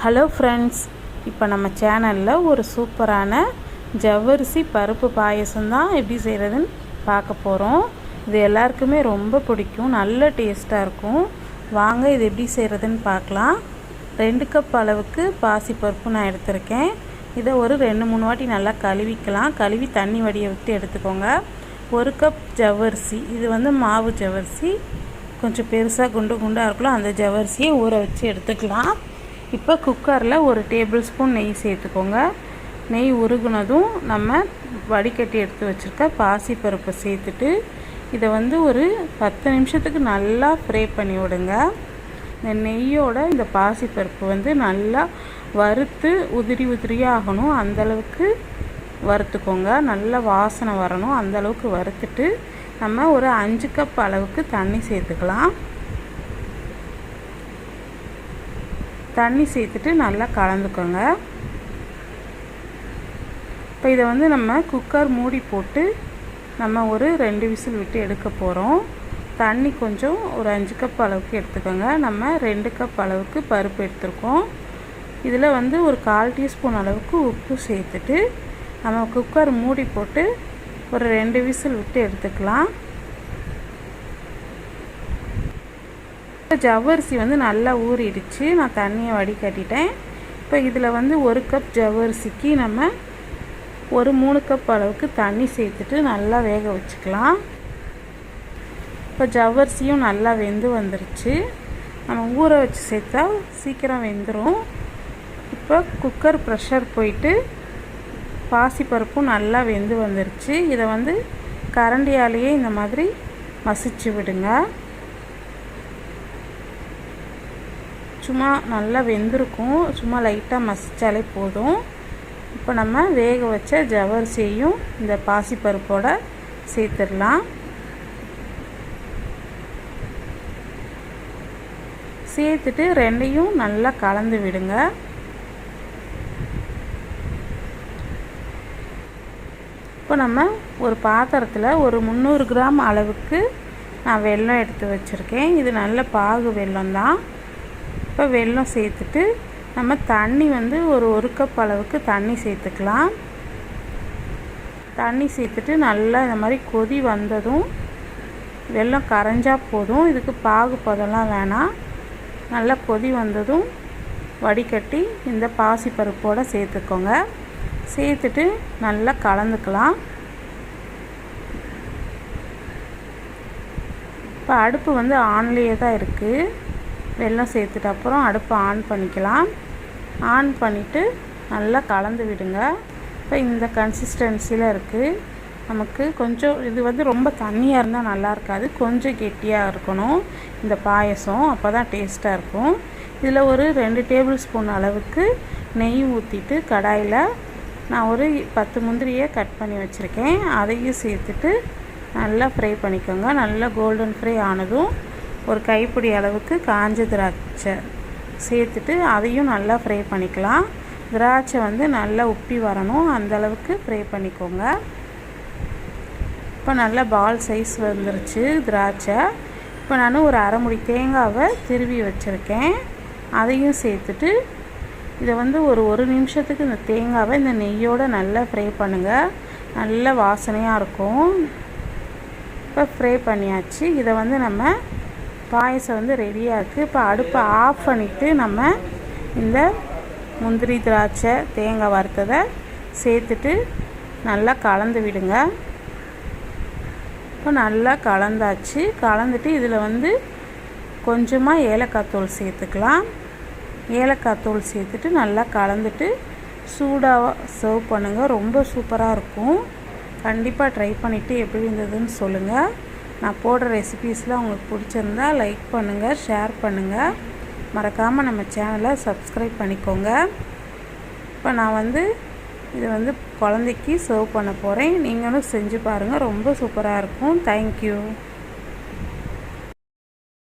Hello friends இப்போ நம்ம சேனலில் ஒரு சூப்பரான ஜவ்வரிசி பருப்பு பாயசம் தான் எப்படி செய்கிறதுன்னு பார்க்க போகிறோம் இது எல்லாருக்குமே ரொம்ப பிடிக்கும். நல்ல டேஸ்ட்டாக இருக்கும். வாங்க இது எப்படி செய்கிறதுன்னு பார்க்கலாம். ரெண்டு கப் அளவுக்கு பாசி பருப்பு நான் எடுத்திருக்கேன். இதை ஒரு ரெண்டு மூணு வாட்டி நல்லா கழுவிக்கலாம். கழுவி தண்ணி வடியை விட்டு எடுத்துக்கோங்க. ஒரு கப் ஜவ்வரிசி. இது வந்து மாவு ஜவ்வரிசி. கொஞ்சம் பெருசாக குண்டு குண்டாக இருக்கலாம் அந்த ஜவ்வரிசியை ஊற வச்சு எடுத்துக்கலாம். இப்போ குக்கரில் ஒரு டேபிள் ஸ்பூன் நெய் சேர்த்துக்கோங்க. நெய் உருகுனதும் நம்ம வடிகட்டி எடுத்து வச்சுருக்க பாசிப்பருப்பை சேர்த்துட்டு இதை வந்து ஒரு பத்து நிமிஷத்துக்கு நல்லா ஃப்ரை பண்ணி விடுங்க. இந்த நெய்யோட இந்த பாசிப்பருப்பு வந்து நல்லா வறுத்து உதிரி உதிரியாக ஆகணும். அந்தளவுக்கு வறுத்துக்கோங்க. நல்ல வாசனை வரணும். அந்தளவுக்கு வறுத்துட்டு நம்ம ஒரு அஞ்சு கப் அளவுக்கு தண்ணி சேர்த்துக்கலாம். தண்ணி சேர்த்துட்டு நல்லா கலந்துக்கோங்க. இப்போ இதை வந்து நம்ம குக்கர் மூடி போட்டு நம்ம ஒரு ரெண்டு விசில் விட்டு எடுக்க போகிறோம் தண்ணி கொஞ்சம் ஒரு அஞ்சு கப் அளவுக்கு எடுத்துக்கோங்க. நம்ம ரெண்டு கப் அளவுக்கு பருப்பு எடுத்துருக்கோம். இதில் வந்து ஒரு கால் டீஸ்பூன் அளவுக்கு உப்பு சேர்த்துட்டு நம்ம குக்கர் மூடி போட்டு ஒரு ரெண்டு விசில் விட்டு எடுத்துக்கலாம். ஜவ்வரிசி வந்து நல்லா ஊறிடுச்சு. நான் தண்ணியை வடிகட்டிட்டேன். இப்போ இதில் வந்து ஒரு கப் ஜவ்வரிசிக்கு நம்ம ஒரு மூணு கப் அளவுக்கு தண்ணி சேர்த்துட்டு நல்லா வேக வச்சுக்கலாம். இப்போ ஜவ்வரிசியும் நல்லா வெந்து வந்துருச்சு. நம்ம ஊற வச்சு சேர்த்தா சீக்கிரம் வெந்துடும் இப்போ குக்கர் ப்ரெஷர் போயிட்டு பாசிப்பருப்பும் நல்லா வெந்து வந்துருச்சு. இதை வந்து கரண்டியாலேயே இந்த மாதிரி மசிச்சு விடுங்க. சும்மா நல்லா வெந்திருக்கும். சும்மா லைட்டாக மசித்தாலே போதும். இப்போ நம்ம வேக வச்ச ஜவரிசியையும் இந்த பாசிப்பருப்போட சேர்த்துடலாம். சேர்த்துட்டு ரெண்டையும் நல்லா கலந்து விடுங்க. இப்போ நம்ம ஒரு பாத்திரத்தில் ஒரு முந்நூறு கிராம் அளவுக்கு நான் வெல்லம் எடுத்து வச்சுருக்கேன். இது நல்ல பாகு வெல்லம் தான். இப்போ வெல்லம் சேர்த்துட்டு நம்ம தண்ணி வந்து ஒரு ஒரு கப் அளவுக்கு தண்ணி சேர்த்துக்கலாம். தண்ணி சேர்த்துட்டு நல்லா இந்த மாதிரி கொதி வந்ததும் வெல்லம் கரைஞ்சால் போதும். இதுக்கு பாகு பதம்லாம் வேணாம். நல்லா கொதி வந்ததும் வடிகட்டி இந்த பாசிப்பருப்போடு சேர்த்துக்கோங்க. சேர்த்துட்டு நல்லா கலந்துக்கலாம். இப்போ அடுப்பு வந்து ஆன்லேயே தான் இருக்குது வெல்லம் சேர்த்துட்டு அப்புறம் அடுப்பை ஆன் பண்ணிக்கலாம். ஆன் பண்ணிவிட்டு நல்லா கலந்து விடுங்க. இப்போ இந்த கன்சிஸ்டன்சியில் இருக்குது நமக்கு கொஞ்சம் இது வந்து ரொம்ப தண்ணியாக இருந்தால் நல்லா இருக்காது. கொஞ்சம் கெட்டியாக இருக்கணும் இந்த பாயசம். அப்போ தான் டேஸ்ட்டாக இருக்கும். இதில் ஒரு ரெண்டு டேபிள் ஸ்பூன் அளவுக்கு நெய் ஊற்றிட்டு கடாயில் நான் ஒரு பத்து முந்திரியை கட் பண்ணி வச்சுருக்கேன். அதையும் சேர்த்துட்டு நல்லா ஃப்ரை பண்ணிக்கோங்க. நல்லா கோல்டன் ஃப்ரை ஆனதும் ஒரு கைப்பிடி அளவுக்கு காஞ்ச திராட்சை சேர்த்துட்டு அதையும் நல்லா ஃப்ரை பண்ணிக்கலாம். திராட்சை வந்து நல்லா உப்பி வரணும். அந்தளவுக்கு ஃப்ரை பண்ணிக்கோங்க. இப்போ நல்லா பால் சைஸ் வந்துருச்சு திராட்சை. இப்போ நான் ஒரு அரை முடி தேங்காவை திருவி வச்சுருக்கேன். அதையும் சேர்த்துட்டு இதை வந்து ஒரு ஒரு நிமிஷத்துக்கு இந்த தேங்காவை இந்த நெய்யோடு நல்லா ஃப்ரை பண்ணுங்கள் நல்ல வாசனையாக இருக்கும். இப்போ ஃப்ரை பண்ணியாச்சு. இதை வந்து நம்ம பாயசம் வந்து ரெடியாக இருக்குது இப்போ அடுப்பை ஆஃப் பண்ணிவிட்டு நம்ம இந்த முந்திரி திராட்சை தேங்காய் வறுத்ததை சேர்த்துட்டு நல்லா கலந்து விடுங்க. இப்போ நல்லா கலந்தாச்சு. கலந்துட்டு இதில் வந்து கொஞ்சமாக ஏலக்காய் தூள் சேர்த்துக்கலாம். ஏலக்காய் தூள் சேர்த்துட்டு நல்லா கலந்துட்டு சூடாக சர்வ் பண்ணுங்கள் ரொம்ப சூப்பராக இருக்கும். கண்டிப்பாக ட்ரை பண்ணிவிட்டு எப்படி இருந்ததுன்னு சொல்லுங்கள் நான் போடுற ரெசிபீஸ்லாம் உங்களுக்கு பிடிச்சிருந்தா லைக் பண்ணுங்கள் ஷேர் பண்ணுங்கள் மறக்காமல் நம்ம சேனலை சப்ஸ்கிரைப் பண்ணிக்கோங்க. இப்போ நான் வந்து இது வந்து குழந்தைக்கு சர்வ் பண்ண போகிறேன் நீங்களும் செஞ்சு பாருங்கள் ரொம்ப சூப்பராக இருக்கும். தேங்க்யூ